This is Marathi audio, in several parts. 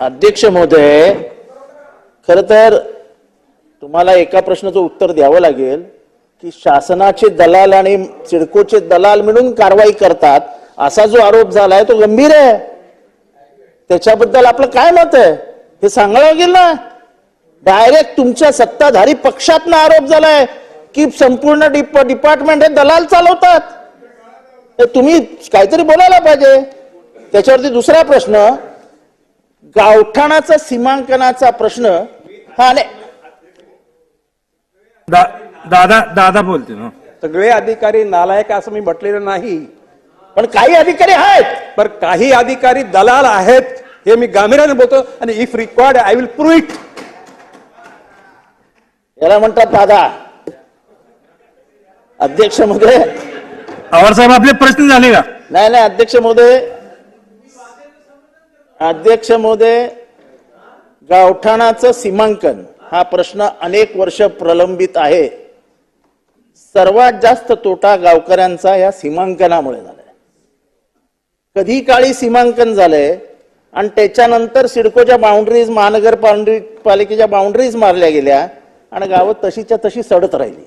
अध्यक्ष महोदय खर तर तुम्हाला एका प्रश्नाचं उत्तर द्यावं लागेल की शासनाचे दलाल आणि सिडकोचे दलाल मिळून कारवाई करतात असा जो आरोप झालाय तो गंभीर आहे. त्याच्याबद्दल आपलं काय मत आहे? हे सांगावं लागेल ना? डायरेक्ट तुमच्या सत्ताधारी पक्षातनं आरोप झालाय की संपूर्ण डिप डिपार्टमेंट हे दलाल चालवतात. तर तुम्ही काहीतरी बोलायला पाहिजे. त्याच्यावरती दुसरा प्रश्न गावठाणाचा सीमांकनाचा प्रश्न हा नाही दा, दादा दादा बोलते ना सगळे अधिकारी नालायक असं मी म्हटलेलं नाही. पण काही अधिकारी आहेत. पण काही अधिकारी दलाल आहेत हे मी गांभीर्याने बोलतो आणि if required I will prove it याला म्हणतात दादा. अध्यक्ष महोदय. पवार साहेब आपले प्रश्न झाले का? नाही नाही अध्यक्ष महोदय अध्यक्ष महोदय गावठाणाचं सीमांकन हा प्रश्न अनेक वर्ष प्रलंबित आहे. सर्वात जास्त तोटा गावकऱ्यांचा या सीमांकनामुळे झालाय. कधी काळी सीमांकन झालंय आणि त्याच्यानंतर सिडकोच्या बाउंड्रीज महानगर पालिकेच्या बाउंड्रीज मारल्या गेल्या आणि गावं तशीच्या तशी सडत राहिली.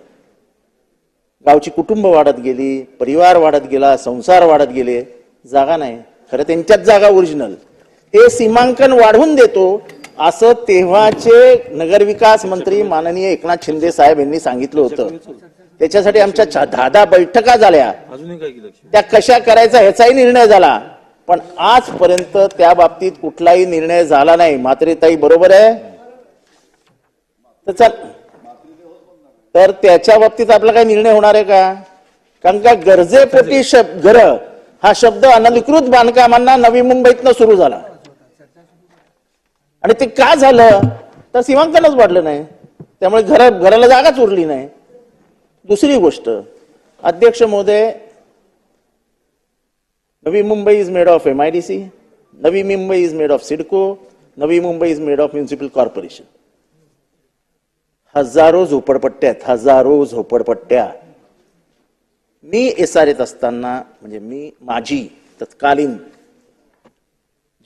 गावची कुटुंब वाढत गेली परिवार वाढत गेला संसार वाढत गेले. जागा नाही. खरं त्यांच्याच जागा ओरिजिनल हे सीमांकन वाढवून देतो असं तेव्हाचे नगरविकास मंत्री माननीय एकनाथ शिंदे साहेब यांनी सांगितलं होतं. त्याच्यासाठी आमच्या दहा बैठका झाल्या. त्या कशा करायचा ह्याचाही निर्णय झाला. पण आजपर्यंत त्या बाबतीत कुठलाही निर्णय झाला नाही. मात्र ताई बरोबर आहे? तर चल. तर त्याच्या बाबतीत आपला काही निर्णय होणार आहे का? कारण का गरजेपोटी शब्द घर हा शब्द अनधिकृत बांधकामांना नवी मुंबईतनं सुरू झाला. आणि ते का झालं? तर सीमांकनच वाढलं नाही. त्यामुळे घर घराला जागाच उरली नाही. दुसरी गोष्ट अध्यक्ष महोदय Navi Mumbai is made of M I D C Navi Mumbai is made of CIDCO Navi Mumbai is made of municipal corporation हजारो झोपडपट्ट्यात हजारो झोपडपट्ट्या. मी एस आर येत असताना म्हणजे मी माझी तत्कालीन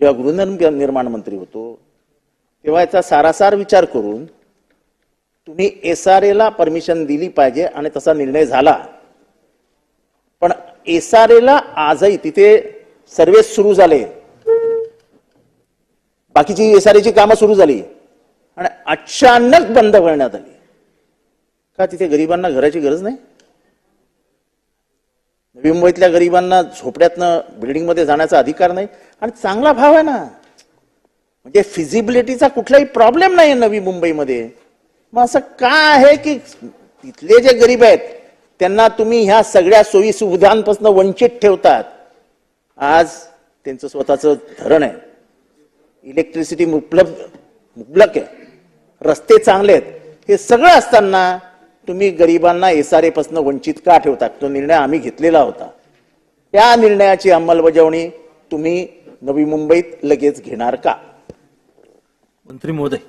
जेव्हा गृहनिर्माण मंत्री होतो तेव्हा याचा सारासार विचार करून तुम्ही एस आर ला परमिशन दिली पाहिजे आणि तसा निर्णय झाला. पण एस आर ला आजही तिथे सर्वे सुरू झाले. बाकीची एस आर ची कामं सुरू झाली. आणि अचानक बंद करण्यात आली. का तिथे गरिबांना घराची गरज नाही? नवी मुंबईतल्या गरिबांना झोपड्यातनं बिल्डिंगमध्ये जाण्याचा अधिकार नाही. आणि चांगला भाव आहे ना. म्हणजे फिजिबिलिटीचा कुठलाही प्रॉब्लेम नाही नवी मुंबईमध्ये. मग असं का आहे की तिथले जे गरीब आहेत त्यांना तुम्ही ह्या सगळ्या सोयी सुविधांपासून वंचित ठेवतात. आज त्यांचं स्वतःचं धरण आहे. इलेक्ट्रिसिटी उपलब्ध मुबलक आहे. रस्ते चांगले आहेत. हे सगळं असताना तुम्ही गरिबांना एसआरएपासून वंचित का ठेवतात तो निर्णय आम्ही घेतलेला होता. त्या निर्णयाची अंमलबजावणी तुम्ही नवी मुंबईत लगेच घेणार का? मंत्री महोदय.